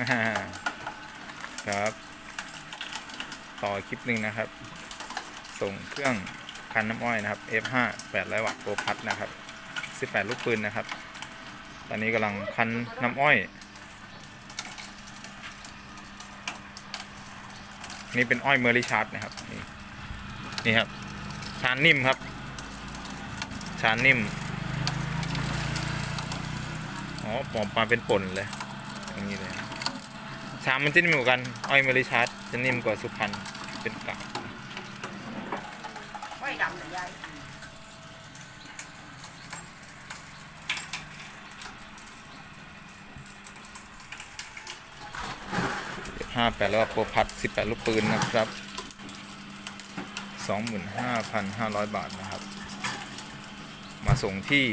ครับ ต่อคลิปหนึ่งนะครับ ส่งเครื่องคันน้ำอ้อยนะครับ F5 800 วัตต์โปรพัดนะครับ 18 ลูกปืนนะครับ ตอนนี้กำลังคันน้ำอ้อย นี่เป็นอ้อยเมอริชาร์ดนะครับ นี่นี่ครับ ชานนิ่มครับ ชานนิ่ม อ๋อปอมมาเป็นป่นเลยอย่างนี้เลย ชามมันจะนิ่มกว่ากัน อ้อยเมอริชาร์ดจะนิ่มกว่าสุพรรณเป็นกากไม่ดำเลยยายห้าแปดแล้วก็โปรพัดสิบแปดลูกปืนนะครับสองหมื่นห้าพันห้าร้อยบาทนะครับ มาส่งที่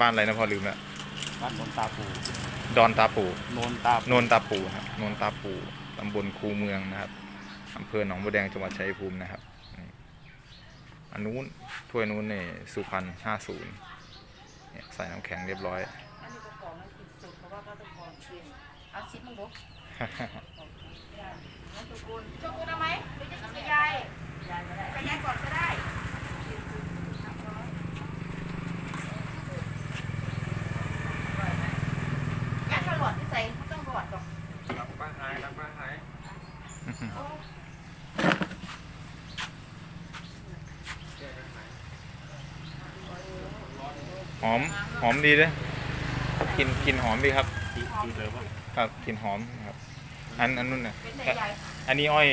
บ้านอะไรนะพอลืมแล้ววัดโนนตาปู ดอนตาปูโนนตาโนนตาปูครับโนนตาปูตำบลคูเมืองนะครับอำเภอหนองบัวแดงจังหวัดชัยภูมินะครับนี่อันนู้นถ้วยนู้นเนี่ยสุพรรณห้าศูนย์เนี่ยใส่น้ำแข็งเรียบร้อยอันนี้ก็กล่องมันกินสุดเพราะว่าก็ต้องกล่องกินเอาชิปมึงดูน้องจุกุลจุกุลเอาไหมหรือจะกินยายยายก็ได้ไปยายก่อนก็ได้ยายถ้าหลอดที่ใส่ไม่ต้องหลอดหรอก รักบ้านหายรักบ้านหาย หอมหอมดีเลยกลินกลินหอมดีครับตีตีเลยป่ะครับกลินหอมครับ อันอันนู้นน่ะเป็นไงยายอันนี้อ้อย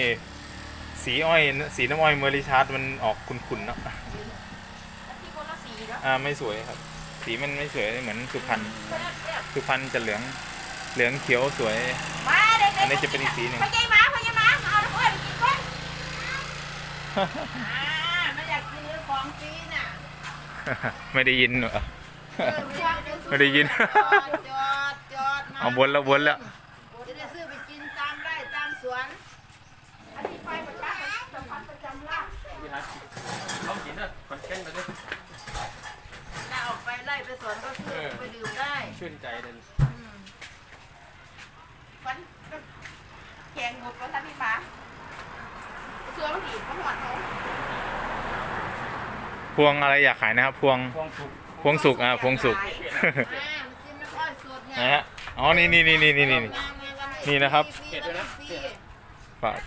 สีอ้อย สีน้ำอ้อยเมอริชาร์ดมันออกขุ่นๆเนาะแล้วที่คนละสีเนาะอ่าไม่สวยครับ สีมันไม่สวยเหมือนสุพรรณสุพรรณจะเหลืองเหลืองเขียวสวย มาเด็กๆอันนี้จะเป็นอีกสีหนึ่งพยายมาพยายมาเอาน้ำอ้อยไปกินก่อนอ่าไม่อยากกินเรื่องของฟรีน่ะ ไม่ได้ยินเหรอเออ ไม่อยากกินไม่ได้ยิน จอดจอดจอดมาเอาวนแล้ววนแล้ว จะได้ซื้อไปกินตามไร่ตามสวน อันนี้ไปประจำประจำประจำละพี่ฮะเขากินอะคอนเทนต์ไปเลยถ้าออกไปไร่ไปสวนก็ซื้อไปดื่มได้ชื่นใจเลยอืมวันแกงหมดก็ท่านพี่ป๋าเสื้อมันดีมันหวานเขาพวงอะไรอยากขายนะครับ พวง พวงสุก พวงสุกอะพวงสุกอ่ามันกินน้ำอ้อยสดไงนะฮะอ๋อนี่นี่นี่นี่นี่นี่นี่นะครับฝาก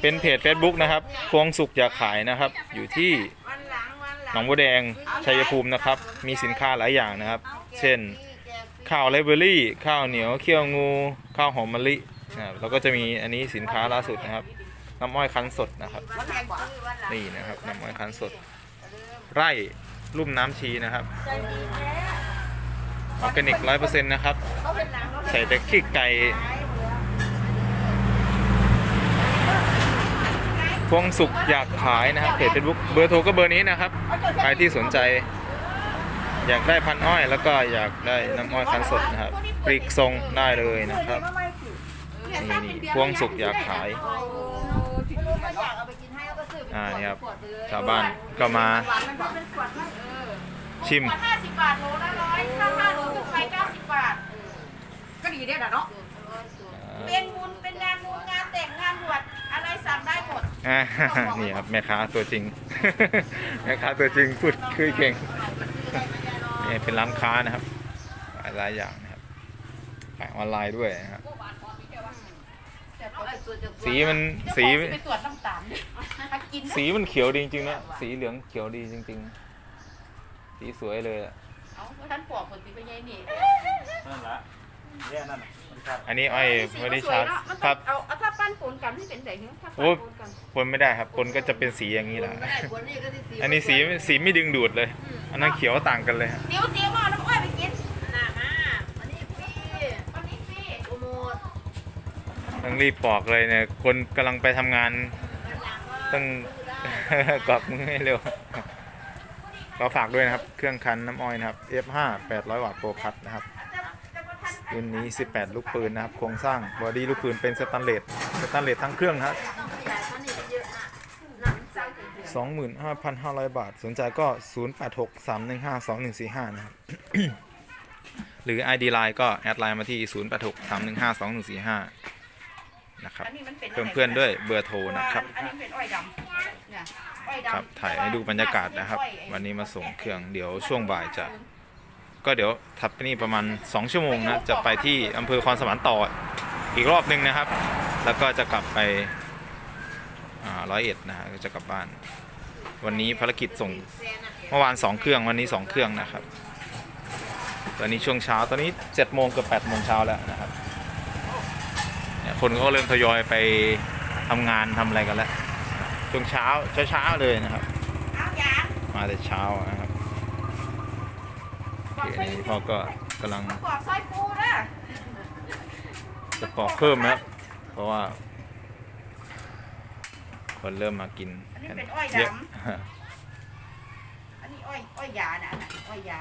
เป็นเพจ Facebook นะครับ พวงสุกอยากขายนะครับ อยู่ที่วันหลังวันหลังหนองบัวแดงชัยภูมินะครับ มีสินค้าหลายอย่างนะครับ เช่นข้าวไรเบอรี่ ข้าวเหนียวเคี่ยวงู ข้าวหอมมะลินะครับแล้วก็จะมีอันนี้สินค้าล่าสุดนะครับ น้ำอ้อยคั้นสดนะครับวันแรกซื้อวันหลังนี่นะครับ น้ำอ้อยคั้นสด ไร่ ลุ่มน้ำชีนะครับใจดีแท้ออร์แกนิกร้อยเปอร์เซ็นต์นะครับเขาเป็นหลังเขาใส่แต่ขี้ไก่พวงสุกอยากขายนะครับเพจเฟซบุ๊กเบอร์โทรก็เบอร์นี้นะครับ ใครที่สนใจ อยากได้พันอ้อย แล้วก็อยากได้น้ำอ้อยคั้นสดนะครับปลีกทรงได้เลยนะครับนี่นี่พวงสุกอยากขายอยากเอาไปกินให้ก็ซื้ออ่านี่ครับขวดไปเลยชาวบ้านก็มา ชิม ขวดห้าสิบบาทโลละร้อยถ้าห้าโลขึ้นไปเก้าสิบบาท ก็ดีเนี่ยเนาะเป็นบุญเป็นงานบุญงานแต่งงานบวชอะไรสั่งได้หมดอ่า นี่ครับแม่ค้าตัวจริง แม่ค้าตัวจริงพูดคุยเก่งนี่เป็นร้านค้านะครับหลายหลายอย่างนะครับขายออนไลน์ด้วยนะครับสีมันสีไปตรวจน้ำตาลถ้ากินสีมันเขียวดีจริงๆนะ สีเหลืองเขียวดีจริง ๆ สีสวยเลยอะเอาท่านปอกผลสีไปยัยนี่นั่นแหละแย่นั่นน่ะมันครับอันนี้อ้อยไม่ได้ชาร์จครับเอาเอาถ้าปั้นปนกันที่เป็นไหนเนี่ยถ้าโอ้ปั้นปนกันปนไม่ได้ครับปนก็จะเป็นสีอย่างนี้แหละไม่ได้ปนนี่ก็ที่สีอันนี้สีสีไม่ดึงดูดเลย อันนั้นเขียวต่างกันเลยฮะเดี๋ยวเดี๋ยวมาเอาน้ำอ้อยไปกินน่ะมาอันนี้ฟรีอันนี้ฟรีโปรโมทต้องรีบปอกเลยเนี่ย คนกำลังไปทำงาน ต้องกรอกมือให้เร็ว เราฝากด้วยนะครับ เครื่องคันน้ำอ้อยนะครับ F5 800 วัตต์โปรพัดนะครับรุ่นนี้ 18 ลูกปืนนะครับ โครงสร้างบอดี้ลูกปืนเป็นสแตนเลสสแตนเลสทั้งเครื่องครับ25,500 บาท สนใจก็ 0863152145 นะครับ หรือ ID Line ก็ แอดไลน์มาที่ 0 8 6 3 1 5 2 1 4 5 นะครับอันนี้มันเป็นเพิ่มเพื่อนด้วยเบอร์โทรนะครับ อันนี้เป็นอ้อยดำเนี่ยอ้อยดำ ครับถ่ายให้ดูบรรยากาศนะครับ วันนี้มาส่งเครื่องเดี๋ยวช่วงบ่ายจะ ก็เดี๋ยวถัดไปนี่ประมาณ 2 ชั่วโมงนะจะไปที่อำเภอคอนสวรรค์ต่ออีกรอบหนึ่งนะครับ แล้วก็จะกลับไปร้อยเอ็ดนะฮะก็จะกลับบ้าน วันนี้ภารกิจส่งเมื่อวาน 2 เครื่องวันนี้ 2 เครื่องนะครับ ตอนนี้ช่วงเช้าตอนนี้7โมงเกือบ8โมงเช้าแล้วนะครับคนก็เริ่มทยอยไปทำงานทำอะไรกันแล้ว ช่วงเช้าเช้าเช้าๆเลยนะครับเอายางมาแต่เช้านะครับโอเคนี่พ่อก็กำลังมะกอกซอยปูนะจะปอกเพิ่มนะครับเพราะว่า คนเริ่มมากินอันนี้เป็นอ้อยเยอะดำอันนี้อ้อยอ้อยยานะอันนั้นอ้อยยา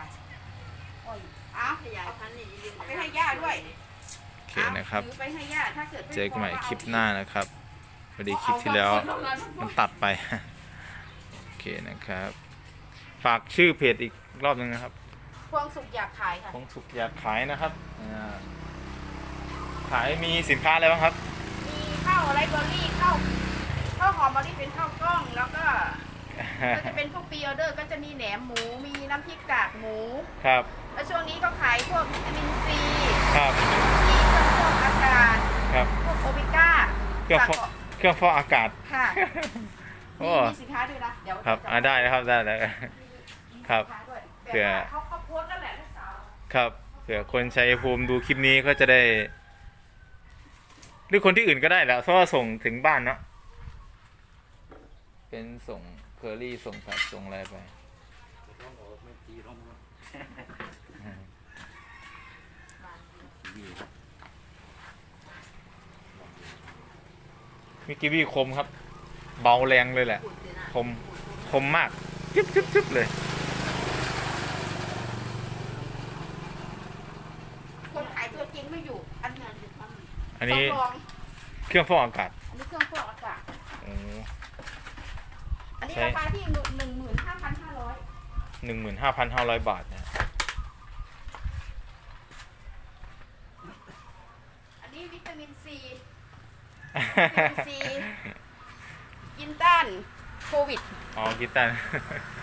อ้อยเอ้าเอาไปให้ย่าด้วยโอเคนะครับถือไปให้ย่าถ้ากิดไเจอกันใหม่คลิปหน้านะครับ พอดีคลิปที่แล้วมันตัดไป โอเคนะครับ ฝากชื่อเพจอีกรอบหนึ่งนะครับ พวงสุกอยากขายค่ะคงสุขอยากขายนะครับอ่าขายมีสินค้าอะไรบ้างครับ มีข้าวไรเบอรี่ข้าวข้าวหอมมะลิเป็นข้าวกล้อง แล้วก็ก็จะเป็นพวกปีออเดอร์ ก็จะมีแหนมหมู มีน้ำพริกกากหมู ครับ แล้วช่วงนี้ก็ขายพวกวิตามินซีครับซีเครื่องฟอกอากาศ ครับ พวกโอเมก้าเครื่องฟอกเค รื่องฟอกอากาศ ค่ะโอ้มีมีสินค้าด้วยนะเดี๋ยวครับจะอ่าได้นะครับได้ได้มีครับสินค้าด้วยเผื่อแบบว่าเขาเขาโพสต์นั่นแหละลูกสาวครับเผื่อคนชัยภูมิดูคลิปนี้ก็จะได้ หรือคนที่อื่นก็ได้แหละเพราะว่าส่งถึงบ้านเนาะเป็นส่งเคอรี่ส่งสัตว์ส่งอะไรไปมี กีวีคมครับ เบาแรงเลยแหละ คม คมมากจึ๊บจึ๊บจึ๊บเลย คนขายตัวจริงไม่อยู่ อันนี้อันนี้ต้องลองเครื่องฟอกอากาศอันนี้เครื่องฟอกอากาศ โอ้อันนี้ใช่ราคาที่หนึ่งหมื่นห้าพันห้าร้อยหนึ่งหมื่นห้าพันห้าร้อยบาทนะอันนี้วิตามินซีวิตามิน ซีกินต้านโควิด อ๋อกีตาร์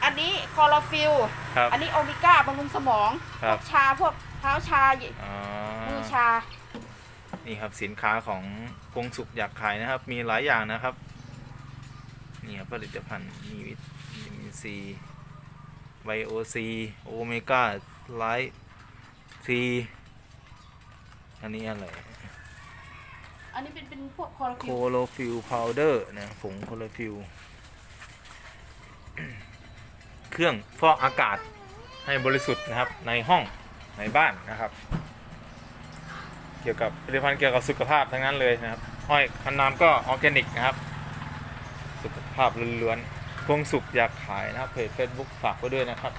อันนี้คอร์ฟิลครับอันนี้โอเมก้าบำรุงสมองคพรัวบ กชาพวกเท้าชาอ๋อ มือชา นี่ครับสินค้าของกงสุกอยากขายนะครับ มีหลายอย่างนะครับ นี่ครับผลิตภัณฑ์มีวิตามินซีไบโอซีโอเมก้าไลท์ซีอันนี้อะไร อันนี้เป็นเป็นพวกคอร์โคฟิลโลฟิลพาวเดอร์นะผงโคโลฟิลเครื่องฟอกอากาศให้บริสุทธิ์นะครับในห้องในบ้านนะครับ เกี่ยวกับผลิตภัณฑ์เกี่ยวกับสุขภาพทั้งนั้นเลยนะครับห้อยคันน้ำก็ออร์แกนิกนะครับ สุขภาพล้วนๆพวงสุกอยากขายนะครับเพจ Facebook ฝากไว้ด้วยนะครับ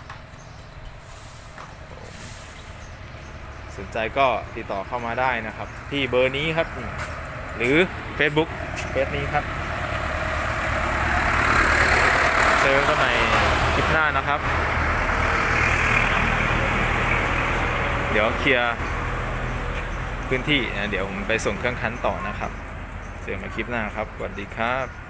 สนใจก็ติดต่อเข้ามาได้นะครับ ที่เบอร์นี้ครับ หรือ Facebook เฟซนี้ครับเจอกันในคลิปหน้านะครับ เดี๋ยวเคลียร์พื้นที่นะเดี๋ยวผมไปส่งเครื่องคั้นต่อนะครับ เจอกันใหม่คลิปหน้าครับสวัสดีครับ